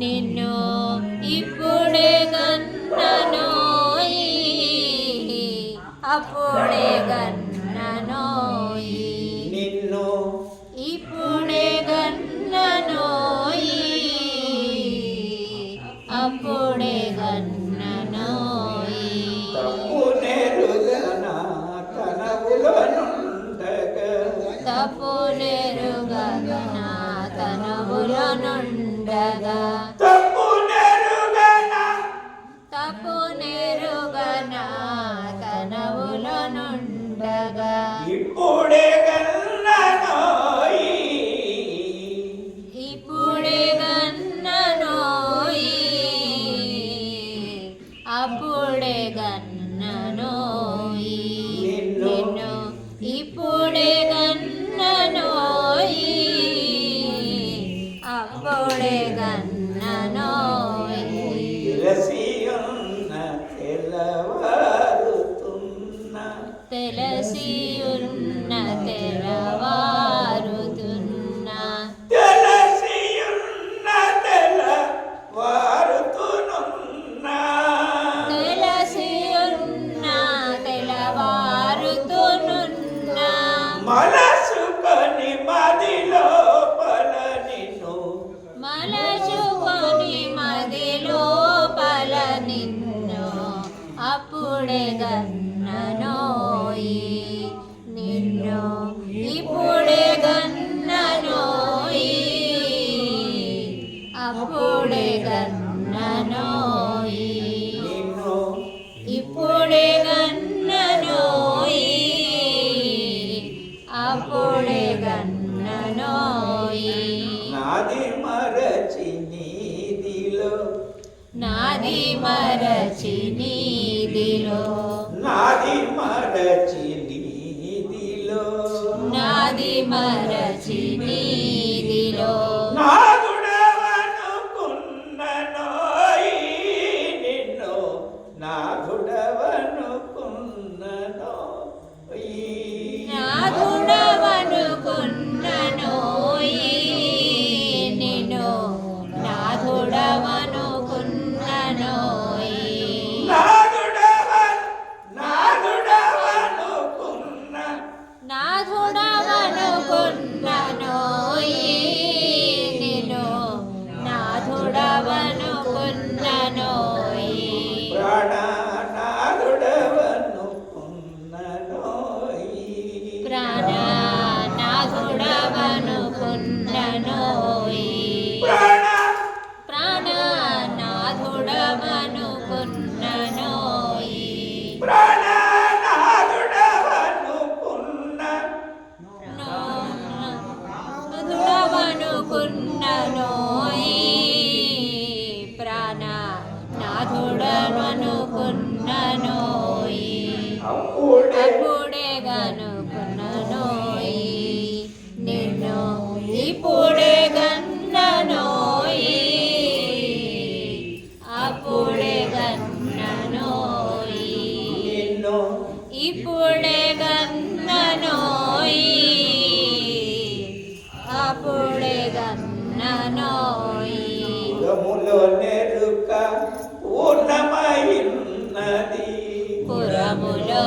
నిన్ను ఇప్పుడే గన్ననోయి అప్పుడే గన్ననోయి నిన్ను ఇప్పుడే గన్ననోయి అప్పుడే గన్ననోయి తప్పు నుండగా తప్పు నెరుగన Sarada అప్పుడే గన్ననోయి నిన్ను ఇప్పుడే గన్ననోయి అప్పుడే గన్ననోయి నాది మరచి నీదిలో నాది మరచి నీదిలో నాది మరచి levar no né? ప్రాణనాథుడవనుకున్ననోయి ప్రాణ ప్రాణనాథుడవనుకున్ననోయి ప్రాణనాగుడవనుకున్న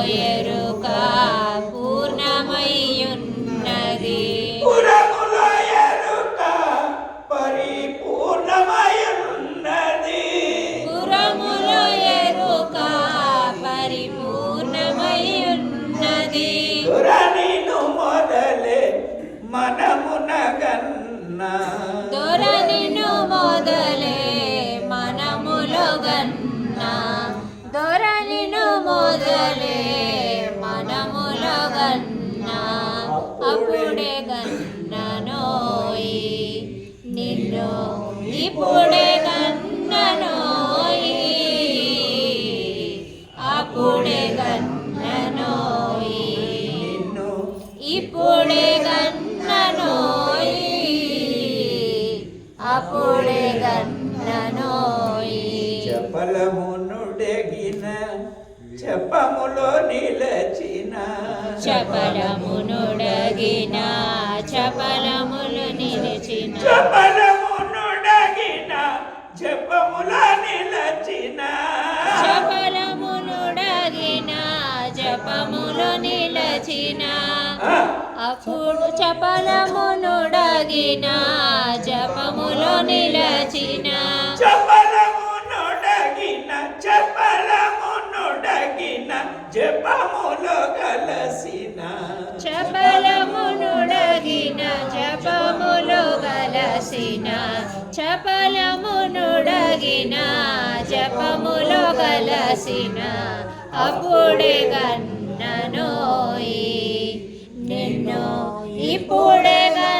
ఎరుక పూర్ణమయ్యున్నది పురములో ఎరుక పరిపూర్ణమయ్యున్నది. మనమునగన్న. ఇప్పుడే గన్ననోయి అప్పుడే గన్ననోయి నిన్ను ఇప్పుడే గన్ననోయి అప్పుడే గన్ననోయి చపలమునుడెగిన చెప్పములో నిలచిన. చపలమునుడగిన చపలములు నిలిచిన. నిలిచిన జపములో నిలచిన. జపలము నొడగిన జపలము నొడగిన జపములో కలసిన. చపలము నుడగిన జపములో కలసిన. చపలము నుడగిన జపములో కలసిన. అప్పుడే కన్ననోయి నిన్ను ఇప్పుడే కన్న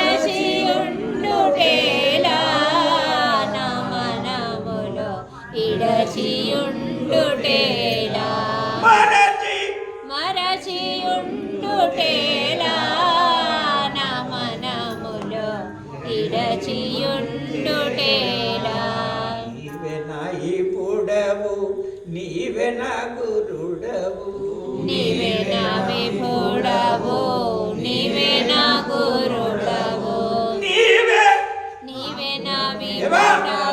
Amém?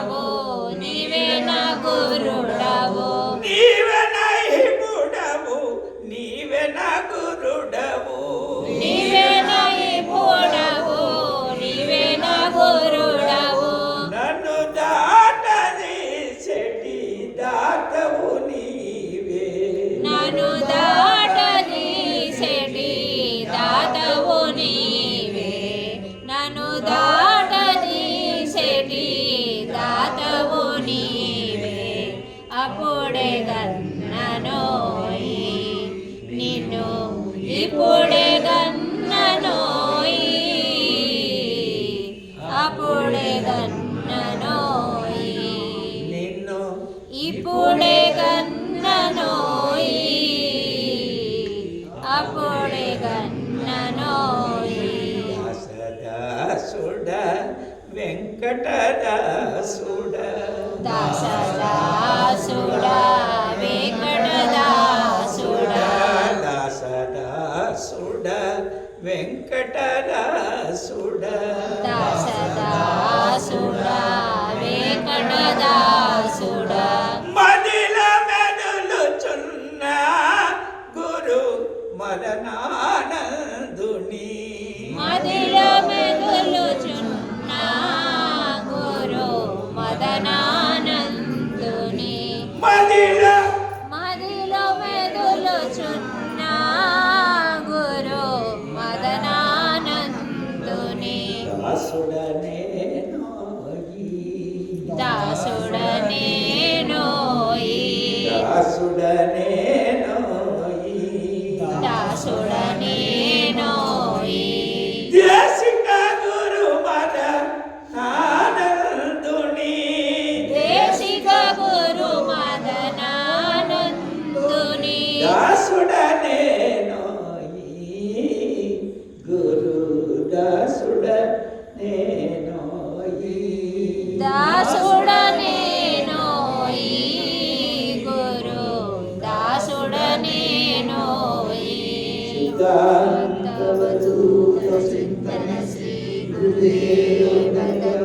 ಪಾಲನಾ Deus,